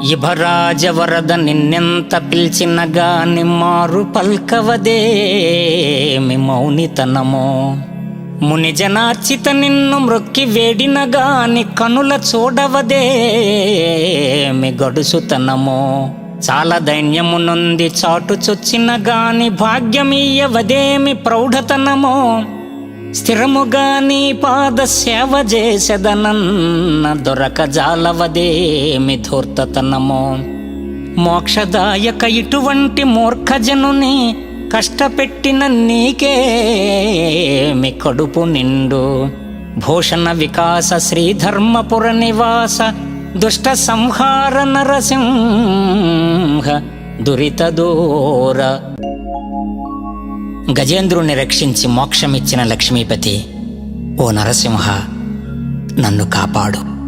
ఇభరాజవరద నిన్నెంత పిలిచిన గాని మారు పల్కవదేమి మౌనితనమో. మునిజనార్చిత నిన్ను మ్రొక్కి వేడినగాని కనుల చూడవదేమి గడుసుతనమో. చాలా దైన్యమునుంది చాటు చొచ్చినగాని భాగ్యమీయవదేమి ప్రౌఢతనమో. స్థిరముగా నీ పాద సేవ చేసెదనన్న దొరక జాలవదేమి ధూర్తతనమో. మోక్షదాయక ఇటువంటి మూర్ఖజనుని కష్టపెట్టిన నీకేమి కడుపు నిండు. భూషణ వికాస శ్రీధర్మపుర నివాస దుష్ట సంహార నరసింహ దురిత దూర గజేంద్రుణ్ణి రక్షించి మోక్షమిచ్చిన లక్ష్మీపతి ఓ నరసింహ నన్ను కాపాడు.